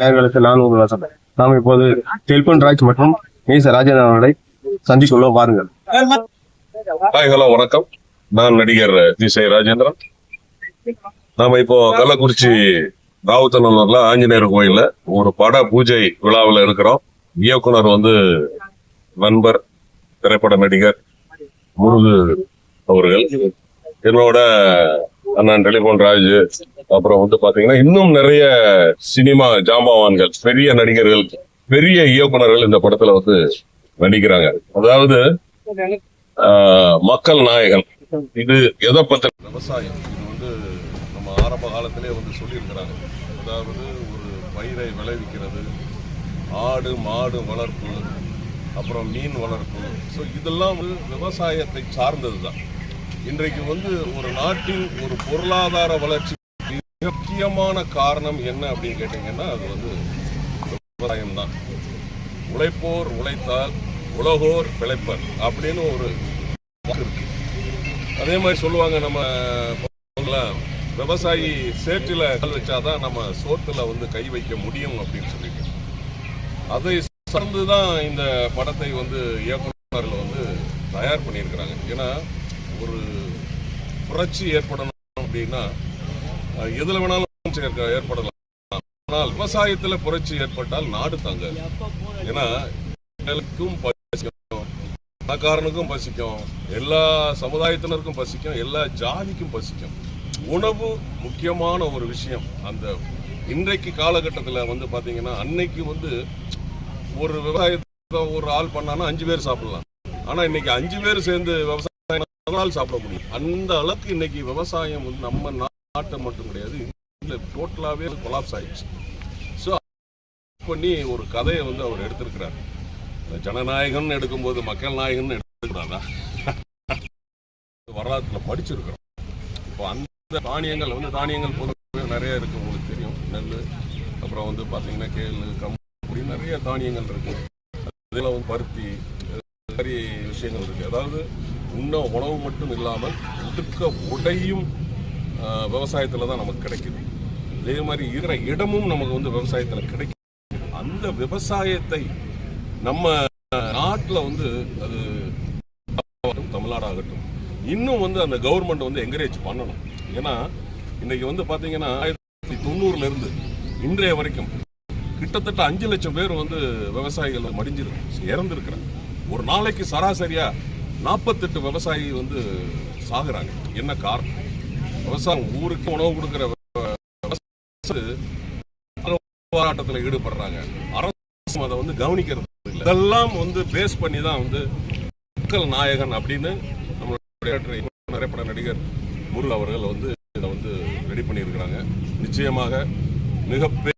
நேர்களுக்கு நான் உங்கள் வசம் நாம் இப்போது டெல்பன் ராஜ் மற்றும் மீச ராஜேந்திரன் சந்திக்குள்ள வாருங்கள். ஹாய் ஹலோ வணக்கம். நான் நடிகர் திசை ராஜேந்திரன். நாம இப்போ கள்ளக்குறிச்சி ராவுத்தநல்லூர்ல ஆஞ்சநேயர் கோயில்ல ஒரு பட பூஜை விழாவில் இருக்கிறோம். இயக்குனர் வந்து நண்பர் திரைப்பட நடிகர் முருகு அவர்கள். என்னோட அண்ணன் டெலிபோன் ராஜ் அப்புறம் வந்து பாத்தீங்கன்னா இன்னும் நிறைய சினிமா ஜாம்பவான்கள் பெரிய நடிகர்கள் பெரிய இயக்குனர்கள் இந்த படத்துல வந்து நடிக்கிறாங்க. அதாவது ஆஹ், மக்கள் நாயகன். இது எதை பத்தி? விவசாயம். இது வந்து நம்ம ஆரம்ப காலத்திலே வந்து சொல்லியிருக்கிறாங்க. அதாவது ஒரு பயிரை விளைவிக்கிறது ஆடு மாடு வளர்ப்பு அப்புறம் மீன் வளர்ப்பு. ஸோ இதெல்லாம் வந்து விவசாயத்தை சார்ந்தது தான் இன்றைக்கு வந்து ஒரு நாட்டின் ஒரு பொருளாதார வளர்ச்சி முக்கியமான காரணம் என்ன அப்படின்னு கேட்டீங்கன்னா அது வந்து விவசாயம் தான் உழைப்போர் உழைத்தால் உலகோர் பிழைப்பர் அப்படின்னு ஒரு அதே மாதிரி சொல்லுவாங்க நம்ம விவசாயி சேற்றில கல் வச்சாதான் நம்ம சோத்துல வந்து கை வைக்க முடியும் அப்படின்னு சொல்லிட்டு. அதை சார்ந்து தான் இந்த படத்தை வந்து இயக்குநர்கள் வந்து தயார் பண்ணியிருக்கிறாங்க. ஏன்னா ஒரு புரட்சி ஏற்படணும் அப்படின்னா எதுல வேணாலும் ஏற்படலாம். ஆனால் விவசாயத்துல புரட்சி ஏற்பட்டால் நாடு தாங்க. ஏன்னா பசிக்கும். பணக்காரனுக்கும் பசிக்கும். எல்லா சமுதாயத்தினருக்கும் பசிக்கும். எல்லா ஜாதிக்கும் பசிக்கும். உணவு முக்கியமான ஒரு விஷயம். அந்த இன்றைக்கு காலகட்டத்தில் வந்து பார்த்தீங்கன்னா அன்னைக்கு வந்து ஒரு விவசாயத்தை ஒரு ஆள் பண்ணானா அஞ்சு பேர் சாப்பிடலாம். ஆனா இன்னைக்கு அஞ்சு பேர் சேர்ந்து விவசாயம் நாள் சாப்பிட முடியும். அந்த அளவுக்கு இன்னைக்கு விவசாயம் வந்து நம்ம நாட்டை மட்டும் கிடையாது இல்லை டோட்டலாகவே கொலாப்ஸ் ஆயிடுச்சு. ஸோ பண்ணி ஒரு கதையை வந்து அவர் எடுத்திருக்கிறார். ஜனநாயகம்னு எடுக்கும்போது மக்கள் நாயகம்னு எடுத்துக்கிறாரா வரலாற்றுல படிச்சிருக்கிறோம். இப்போ அந்த தானியங்கள் வந்து தானியங்கள் பொதுவாக நிறைய இருக்கு உங்களுக்கு தெரியும். நெல் அப்புறம் வந்து பார்த்தீங்கன்னா கேள் கம்பு அப்படி நிறைய தானியங்கள் இருக்கு. அதில் வந்து பருத்தி நிறைய மாதிரி விஷயங்கள் இருக்கு. அதாவது உண்ண உணவு மட்டும் இல்லாமல் உடுக்க உடையும் விவசாயத்தில் தான் நமக்கு கிடைக்குது. அதே மாதிரி இருக்கிற இடமும் நமக்கு வந்து விவசாயத்தில் கிடைக்கும் அந்த விவசாயத்தை நம்ம நாட்டில் வந்து அது ஆகட்டும், தமிழ்நாடாகட்டும் இன்னும் வந்து அந்த கவர்மெண்ட் வந்து என்கரேஜ் பண்ணணும். ஏன்னா இன்னைக்கு வந்து பார்த்தீங்கன்னா ஆயிரத்தி தொள்ளாயிரத்தி தொண்ணூறுலேருந்து இன்றைய வரைக்கும் கிட்டத்தட்ட அஞ்சு லட்சம் பேர் வந்து விவசாயிகள் மடிஞ்சிருக்கு இறந்துருக்குறாங்க. ஒரு நாளைக்கு சராசரியாக நாற்பத்தெட்டு விவசாயி வந்து சாகுறாங்க. என்ன காரணம்? விவசாயம் ஊருக்கு உணவு கொடுக்கிற போராட்டத்தில் ஈடுபடுறாங்க. அரசு அதை வந்து கவனிக்கிறது இல்லை. இதெல்லாம் வந்து பேஸ் பண்ணி தான் வந்து மக்கள் நாயகன் அப்படின்னு நம்மளுடைய திரைப்பட நடிகர் முருள் அவர்கள் வந்து இதை வந்து ரெடி பண்ணியிருக்கிறாங்க. நிச்சயமாக மிகப்பெரிய